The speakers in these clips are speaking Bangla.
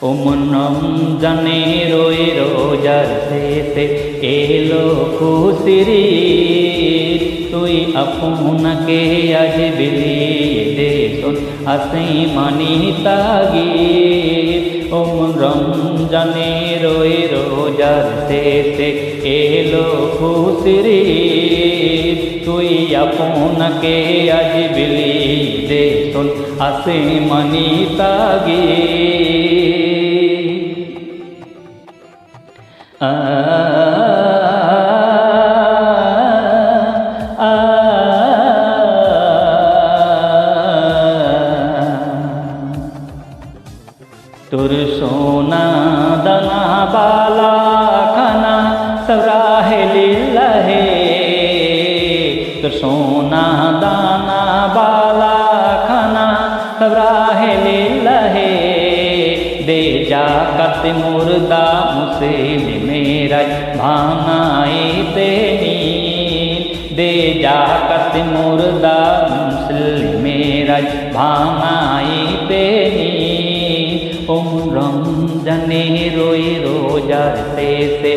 ওমন রমজানে রোয় রোজার শেষে এলো খুশির তুই আপনাকে আজ বিলিয়ে দে শোন আসে মানি তাগিদ ওমন রমজানে রোয় রোজার শেষে এলো খুশির তুই আপনাকে আজ বিলিয়ে দে শোন আসে মানি তাগিদ तुर सोना दना बाला खाना सवराहे लहे तुर सोना दाना बाला দে জাকাত মুর্দা মুসলিমেরা ভাঙাইতে নীল দে জাকাত মুর্দা মুসলিমেরা ভাঙাইতে নীল ওম রমজানে রই রোজার শেষে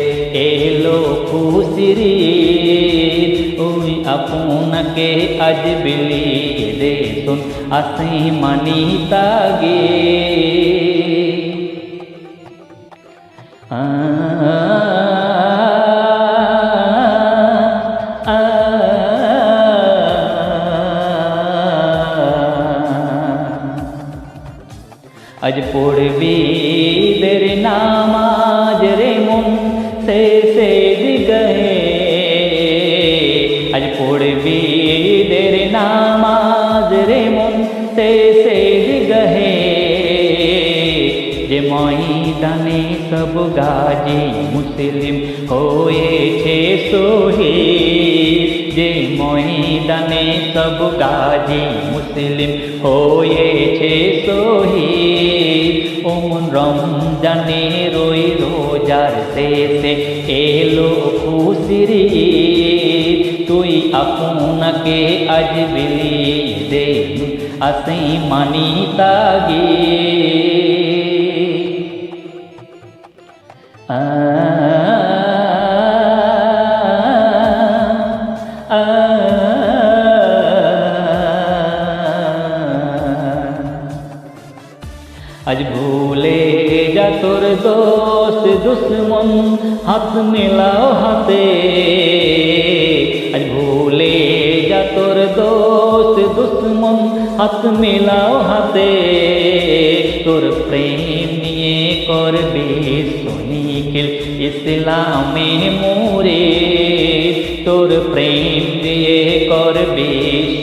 এলো খুশির ঈদ। ওই আপনাকে আজ বিলিয়ে দে শুন আসি মানি তাগে আজ পড়বি দের নামাজ রে মন সে সে দিগহে। আজ পড়বি দের নামাজ রে মন সে সে যে ময়দানে সব গাজী মুসলিম হয়েছে শহীদ। যে ময়দানে সব গাজী মুসলিম হয়েছে শহীদ। ওমন রমজানে রই রোজার শেষে এলো খুশির। তুই আপনাকে আজ বিলিয়ে দে আসি মানি তাগে আজ ভুলে যা তোর দোস্ত দুশ্মন হাত মেলাও হাতে। আজ ভুলে যা তোর দোস্ত দুশ্মন হাত মেলাও হাতে। তোর প্রেম নিয়ে করবে সুনিখিল ইসলামে মোরে তোর প্রেম দিয়ে করবে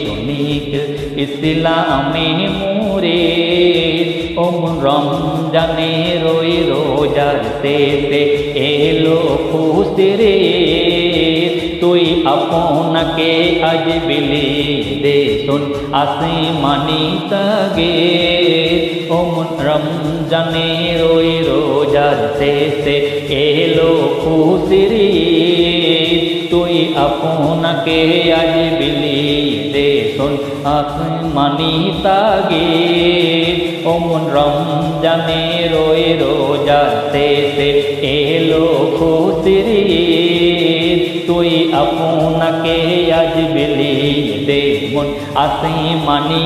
সুনিখিল ইসলামে মোরে ওম রমজানে রই রোজার শেষে এলো খুশ ঈদ। তুই আপনাকে আজ বিলিয়ে দে শোন, আসে মানি তাগে ওম রমজানে রই রোজার শেষে এলো খুশির। তুই আপনাকে আজ বিলিয়ে দে শোন, আসে মানি তাগে ওমন রমজানে রই রোজার শেষে এলো খুশির। তুই আপনাকে আজ বিলিয়ে দে মন আসি মানি